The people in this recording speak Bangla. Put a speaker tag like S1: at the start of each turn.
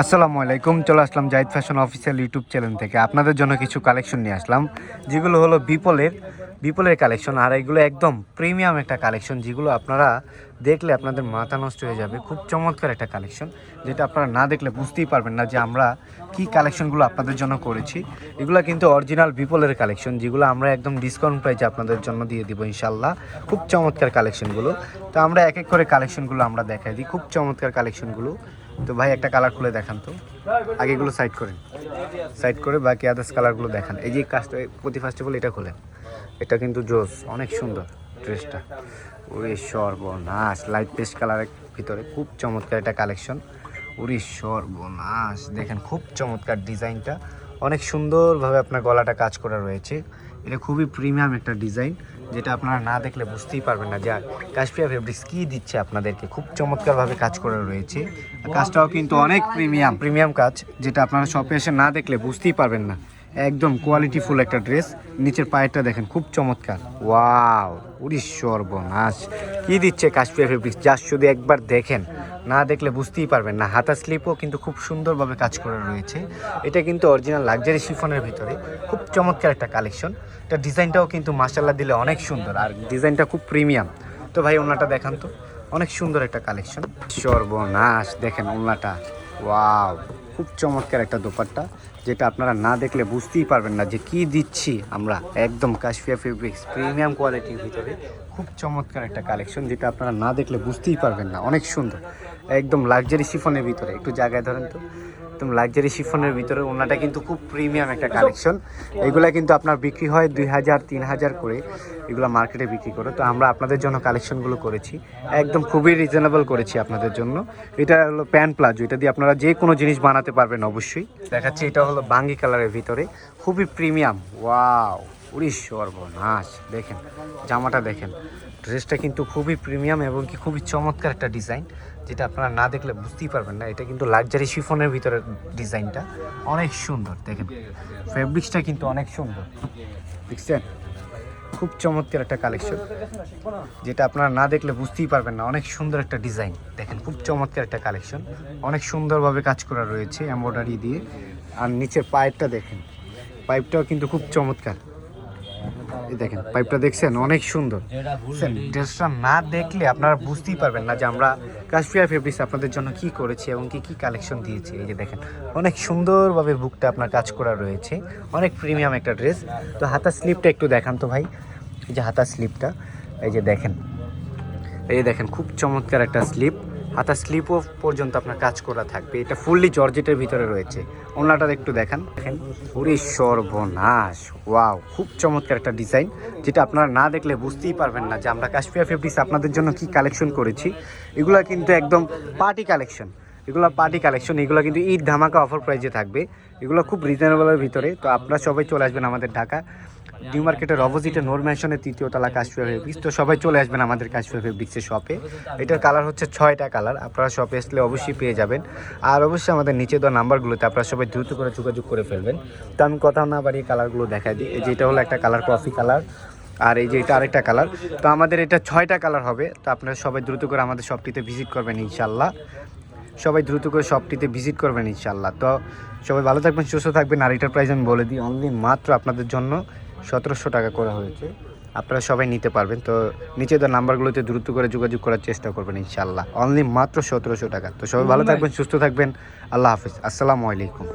S1: আসসালামু আলাইকুম, চলে আসলাম Zahid fashion official YouTube channel থেকে। আপনাদের জন্য কিছু কালেকশন নিয়ে আসলাম, যেগুলো হলো বিপলের বিপলের কালেকশন। আর এগুলো একদম প্রিমিয়াম একটা কালেকশন, যেগুলো আপনারা দেখলে আপনাদের মাথা নষ্ট হয়ে যাবে। খুব চমৎকার একটা কালেকশন, যেটা আপনারা না দেখলে বুঝতেই পারবেন না যে আমরা কি কালেকশনগুলো আপনাদের জন্য করেছি। এগুলো কিন্তু অরিজিনাল বিপলের কালেকশন, যেগুলো আমরা একদম ডিসকাউন্ট প্রাইসে আপনাদের জন্য দিয়ে দিব ইনশাল্লাহ খুব চমৎকার কালেকশনগুলো। তো আমরা এক এক করে কালেকশনগুলো আমরা দেখাই দিই। খুব চমৎকার কালেকশনগুলো। তো ভাই একটা কালার খুলে দেখান তো। আগে এগুলো সাইড করেন। সাইড করে বাকি আদার্স কালারগুলো দেখান। এই যে কাজটা প্রতি ফার্স্ট অফ অল এটা খোলেন। এটা কিন্তু জোস, অনেক সুন্দর ড্রেসটা ওরে সর্বনাশ লাইট পেস্ট কালারের ভিতরে খুব চমৎকার একটা কালেকশন ওরে সর্বনাশ, দেখেন খুব চমৎকার ডিজাইনটা। অনেক সুন্দরভাবে আপনার গলাটা কাজ করা রয়েছে। এটা খুবই প্রিমিয়াম একটা ডিজাইন যেটা আপনারা না দেখলে বুঝতেই পারবেন না যে কাশ্মীর ফেব্রিক্স কী দিচ্ছে আপনাদেরকে। খুব চমৎকারভাবে কাজ করা রয়েছে। কাজটাও কিন্তু অনেক প্রিমিয়াম প্রিমিয়াম কাজ, যেটা আপনারা শপে এসে না দেখলে বুঝতেই পারবেন না। একদম কোয়ালিটিফুল একটা ড্রেস নিচের পায়েরটা দেখেন খুব চমৎকার। ওয়াও উড়িষ্যর বনাস কী দিচ্ছে কাশ্মীর ফেব্রিক্স যা শুধু একবার দেখেন। না দেখলে বুঝতেই পারবেন না। হাতা স্লিপও কিন্তু খুব সুন্দরভাবে কাজ করে রয়েছে। এটা কিন্তু অরিজিনাল লাক্সারি শিফনের ভিতরে। খুব চমৎকার একটা কালেকশন এটা ডিজাইনটাও কিন্তু মাসাল্লা দিলে অনেক সুন্দর। আর ডিজাইনটা খুব প্রিমিয়াম তো ভাই, ওনাটা দেখান তো। অনেক সুন্দর একটা কালেকশন সর্বনাশ, দেখেন ওনাটা। ওয়াও! খুব চমৎকার একটা দোপাট্টা। যেটা আপনারা না দেখলে বুঝতেই পারবেন না যে কি দিচ্ছি আমরা। একদম কাশফিয়া ফেব্রিক্স প্রিমিয়াম কোয়ালিটির ভিতরে খুব চমৎকার একটা কালেকশন যেটা আপনারা না দেখলে বুঝতেই পারবেন না। অনেক সুন্দর। একদম লাক্সারি শিফনের ভিতরে। একটু জায়গায় ধরেন তো। একদম লাক্সারি শিফনের ভিতরে ওনাটা কিন্তু খুব প্রিমিয়াম একটা কালেকশন এগুলা কিন্তু আপনার বিক্রি হয় দুই হাজার, তিন হাজার করে এগুলো মার্কেটে বিক্রি করে। তো আমরা আপনাদের জন্য কালেকশনগুলো করেছি। একদম খুবই রিজনেবল করেছি আপনাদের জন্য। এটা হলো প্যান্ট প্লাজো এটা দিয়ে আপনারা যে কোনো জিনিস বানাতে পারবেন অবশ্যই। দেখাচ্ছি এটা হলো বাঙ্গি কালারের ভিতরে। খুবই প্রিমিয়াম। ওয়াও উড়িশ সর্বনাশ। দেখেন, জামাটা দেখেন। ড্রেসটা কিন্তু খুবই প্রিমিয়াম এবং কি খুবই চমৎকার একটা ডিজাইন, যেটা আপনারা না দেখলে বুঝতেই পারবেন না। এটা কিন্তু লাক্সারি শিফনের ভিতরে ডিজাইনটা। অনেক সুন্দর, দেখেন। ফেব্রিক্সটা কিন্তু অনেক সুন্দর। দেখছেন? খুব চমৎকার একটা কালেকশন যেটা আপনারা না দেখলে বুঝতেই পারবেন না। অনেক সুন্দর একটা ডিজাইন দেখেন, খুব চমৎকার একটা কালেকশন অনেক সুন্দরভাবে কাজ করা রয়েছে এম্ব্রয়ডারি দিয়ে। আর নিচের পাইপটা দেখেন। পাইপটাও কিন্তু খুব চমৎকার। এই দেখেন পাইপটা দেখছেন? অনেক সুন্দর। ড্রেসটা না দেখলে আপনারা বুঝতেই পারবেন না যে আমরা কাশ্মীর ফেব্রিক্স আপনাদের জন্য কি করেছি এবং কি কি কালেকশন দিয়েছি। এই যে দেখেন, অনেক সুন্দরভাবে বুকটা আপনার কাজ করা রয়েছে। অনেক প্রিমিয়াম একটা ড্রেস তো হাতা স্লিপটা একটু দেখান তো ভাই। এই যে হাতা স্লিপটা এই যে দেখেন। এই যে দেখেন, খুব চমৎকার একটা স্লিপ হাতা স্লিপও পর্যন্ত আপনার কাজ করা থাকবে। এটা ফুললি জর্জেটের ভিতরে রয়েছে। ওনাটার একটু দেখান। দেখেন, পুরি সর্বনাশ। ওয়াও, খুব চমৎকার একটা ডিজাইন, যেটা আপনারা না দেখলে বুঝতেই পারবেন না যে আমরা কাশ্মীর ফেব্রিক্স আপনাদের জন্য কি কালেকশন করেছি। এগুলো কিন্তু একদম পার্টি কালেকশন এগুলো পার্টি কালেকশন এগুলো কিন্তু ঈদ ধামাকা অফার প্রাইজে থাকবে। এগুলো খুব রিজনেবলের ভিতরে। তো আপনারা সবাই চলে আসবেন আমাদের ঢাকা। নিউ মার্কেটের অপোজিটে নোর ম্যানশনের তৃতীয় কাশ্মীর ফেব্রিক্স তো সবাই চলে আসবেন আমাদের কাশ্মীর ফেব্রিক্সের শপে এটার কালার হচ্ছে ছয়টা কালার আপনারা শপে আসলে অবশ্যই পেয়ে যাবেন। আর অবশ্যই আমাদের নিচে দেওয়া নাম্বারগুলোতে আপনারা সবাই দ্রুত করে যোগাযোগ করে ফেলবেন। তো আমি কথা না বাড়িয়ে কালারগুলো দেখা দিই। এই যে এটা হলো একটা কালার কফি কালার আর এই যে এটা আরেকটা কালার তো আমাদের এটা ছয়টা কালার হবে। তো আপনারা সবাই দ্রুত করে আমাদের শপটিতে ভিজিট করবেন ইনশাল্লাহ সবাই দ্রুত করে শপটিতে ভিজিট করবেন ইনশাল্লাহ তো সবাই ভালো থাকবেন, সুস্থ থাকবেন। আর এটার প্রাইস আমি বলে দিই অনলি মাত্র আপনাদের জন্য। সতেরোশো টাকা করা হয়েছে। আপনারা সবাই নিতে পারবেন। তো নিচে দেওয়া নাম্বারগুলোতে দ্রুত করে যোগাযোগ করার চেষ্টা করবেন ইনশাল্লাহ অনলি মাত্র সতেরোশো টাকা। তো সবাই ভালো থাকবেন সুস্থ থাকবেন। আল্লাহ হাফিজ। আসসালামু আলাইকুম।